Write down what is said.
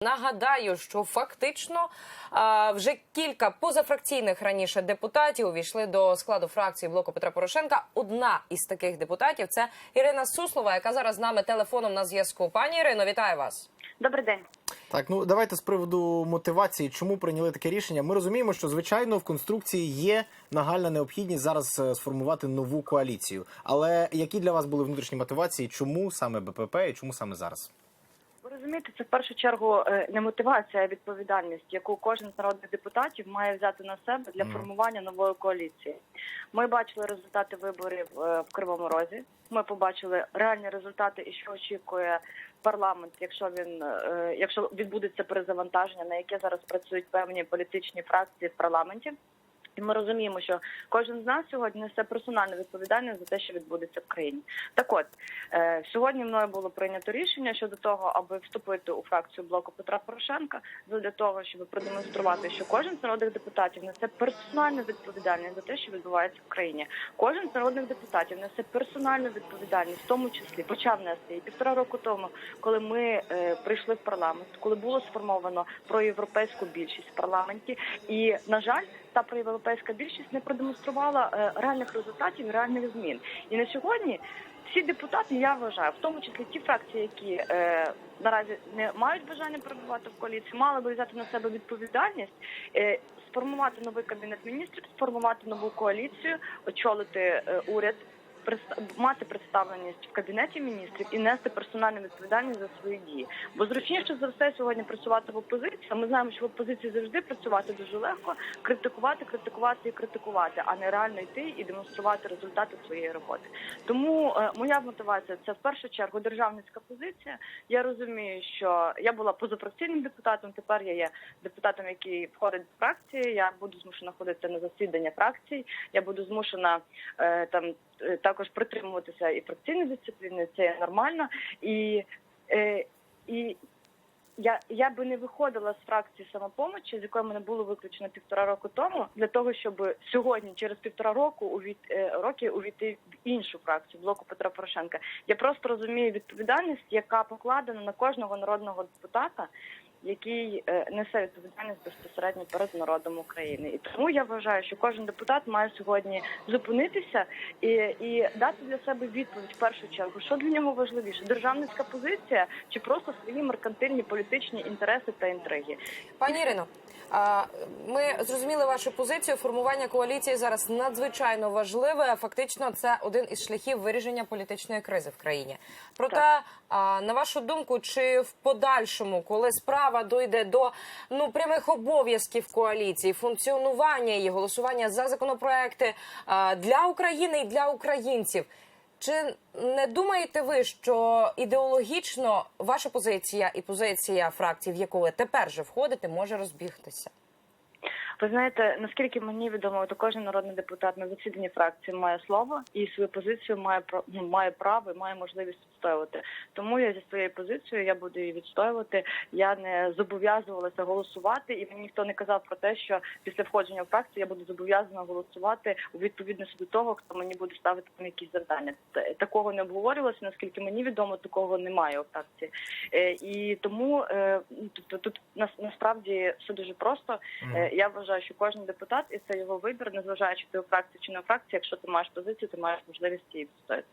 Нагадаю, що фактично вже кілька позафракційних раніше депутатів увійшли до складу фракції блоку Петра Порошенка. Одна із таких депутатів це Ірина Суслова, яка зараз з нами телефоном на зв'язку. Пані Ірино, вітаю вас. Добрий день. Так, ну давайте з приводу мотивації, чому прийняли таке рішення. Ми розуміємо, що звичайно в конструкції є нагальна необхідність зараз е, сформувати нову коаліцію. Але які для вас були внутрішні мотивації? Чому саме БПП і чому саме зараз? Розумієте, це в першу чергу е, не мотивація, а відповідальність, яку кожен з народних депутатів має взяти на себе для формування нової коаліції. Ми бачили результати виборів е, в Кривому Розі. Ми побачили реальні результати і що очікує парламент, якщо він е, якщо відбудеться перезавантаження, на яке зараз працюють певні політичні фракції в парламенті. І ми розуміємо, що кожен з нас сьогодні несе персональну відповідальність за те, що відбудеться в країні. Так от е, сьогодні мною було прийнято рішення щодо того, аби вступити у фракцію блоку Петра Порошенка, для того, щоб продемонструвати, що кожен з народних депутатів несе персональну відповідальність за те, що відбувається в країні. Кожен з народних депутатів несе персональну відповідальність, в тому числі почав нести і півтора року тому, коли ми е, прийшли в парламент, коли було сформовано проєвропейську більшість в парламенті, і на жаль. Та проєвропейська більшість не продемонструвала е, реальних результатів, реальних змін. І на сьогодні всі депутати, я вважаю, в тому числі ті фракції, які е, наразі не мають бажання перебувати в коаліції, мали би взяти на себе відповідальність. Е, Сформувати новий кабінет міністрів, сформувати нову коаліцію, очолити е, уряд, мати представленість в кабінеті міністрів і нести персональну відповідальність за свої дії. Бо зручніше за все сьогодні працювати в опозиції. Ми знаємо, що в опозиції завжди працювати дуже легко, критикувати, критикувати і критикувати, а не реально йти і демонструвати результати своєї роботи. Тому е, моя мотивація це в першу чергу державницька позиція. Я розумію, що я була позафракційним депутатом. Тепер я є депутатом, який входить в фракції. Я буду змушена ходити на засідання фракцій. Я буду змушена е, там також притримуватися і фракційної дисципліни. Це нормально і. Е, і я, я би не виходила з фракції самопомочі, з якої мене було виключено півтора року тому, для того, щоб сьогодні, через півтора року, увійти е, роки увійти в іншу фракцію блоку Петра Порошенка. Я просто розумію відповідальність, яка покладена на кожного народного депутата, який е, несе відповідальність безпосередньо перед народом України. І тому я вважаю, що кожен депутат має сьогодні зупинитися і, і дати для себе відповідь в першу чергу, що для нього важливіше: державницька позиція чи просто свої меркантильні політичні інтереси та інтриги. Пані Ірино, ми зрозуміли вашу позицію. Формування коаліції зараз надзвичайно важливе. Фактично, це один із шляхів вирішення політичної кризи в країні. Проте, на вашу думку, чи в подальшому, коли справа дойде до ну прямих обов'язків коаліції, функціонування її, голосування за законопроекти для України і для українців? Чи не думаєте ви, що ідеологічно ваша позиція і позиція фракції, в яку ви тепер же входите, може розбігтися? Ви знаєте, наскільки мені відомо, то кожен народний депутат на засіданні фракції має слово і свою позицію має ну, має право і має можливість відстоювати. Тому я зі своєю позицією я буду її відстоювати. Я не зобов'язувалася голосувати, і мені ніхто не казав про те, що після входження в фракцію я буду зобов'язана голосувати у відповідності до того, хто мені буде ставити там якісь завдання. Такого не обговорювалося, наскільки мені відомо, такого немає у фракції. Е, І тому е, ну, тобто тут нас насправді все дуже просто. Е, Я вважаю, що кожен депутат і це його вибір, незважаючи ти у фракції чи не у фракції. Якщо ти маєш позицію, ти маєш можливість її відстояти.